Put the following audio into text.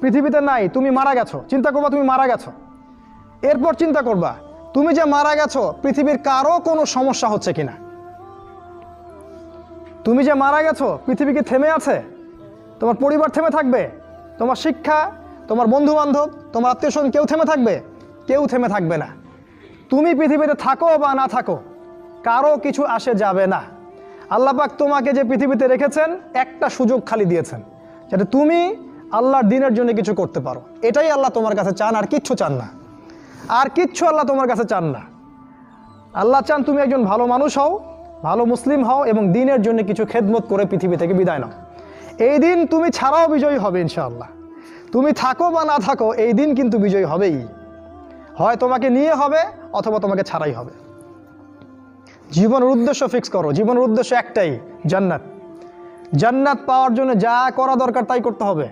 পৃথিবীতে নাই, তুমি মারা গেছো। চিন্তা করবা তুমি মারা গেছো। এরপর চিন্তা করবা, তুমি যে মারা গেছো, পৃথিবীর কারও কোনো সমস্যা হচ্ছে কিনা? তুমি যে মারা গেছো, পৃথিবী কি থেমে আছে? তোমার পরিবার থেমে থাকবে? তোমার শিক্ষা, তোমার বন্ধু বান্ধব তোমার আত্মীয় স্বজন কেউ থেমে থাকবে? কেউ থেমে থাকবে না। তুমি পৃথিবীতে থাকো বা না থাকো, কারও কিছু আসে যাবে না। আল্লাপাক তোমাকে যে পৃথিবীতে রেখেছেন, একটা সুযোগ খালি দিয়েছেন। যাতে তুমি আল্লাহর দিনের জন্য কিছু করতে পারো। এটাই আল্লাহ তোমার কাছে চান, আর কিচ্ছু চান না। আর কিচ্ছু আল্লাহ তোমার কাছে চান না। আল্লাহ চান তুমি একজন ভালো মানুষ হও, ভালো মুসলিম হও, এবং দিনের জন্য কিছু খেদমত করে পৃথিবী থেকে বিদায় নাও। এই দিন তুমি ছাড়াও বিজয়ী হবে, ইনশাআল্লাহ। তুমি থাকো বা না থাকো, এই দিন কিন্তু বিজয়ী হবেই। হয় তোমাকে নিয়ে হবে, অথবা তোমাকে ছাড়াই হবে। জীবনের উদ্দেশ্য ফিক্স করো। জীবনের উদ্দেশ্য একটাই, জান্নাত। জান্নাত পাওয়ার জন্য যা করা দরকার তাই করতে হবে।